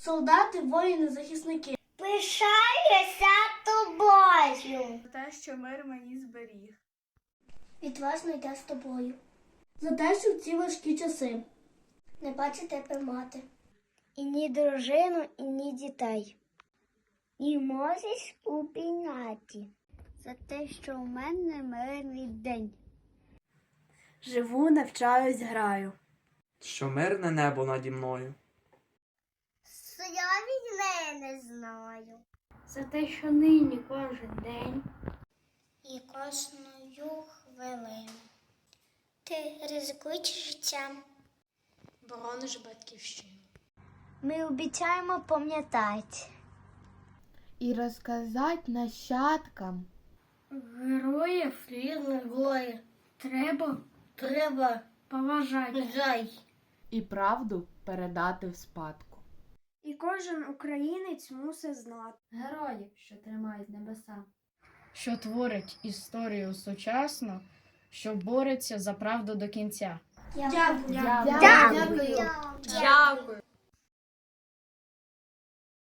солдати, воїни, захисники. Пишаюся тобою. За те, що мир мені зберіг. Відважно йде з тобою. За те, що в ці важкі часи Не бачить тебе мати. І ні дружину, і ні дітей. І можеш упійняти за те, що у мене мирний день. Живу, навчаюсь, граю. що мирне небо наді мною. Я війни не знаю. за те, що нині кожен день І кожною хвилину. Ти ризикуючи життям. борониш батьківщину. Ми обіцяємо пам'ятати. І розказать нащадкам. Героїв різних гори. Треба, треба поважати. Жай. І правду передати в спадку. І кожен українець мусить знати. Героїв, що тримають небеса. Що творить історію сучасно, що бореться за правду до кінця. Дякую. Дякую. Дякую. Дякую.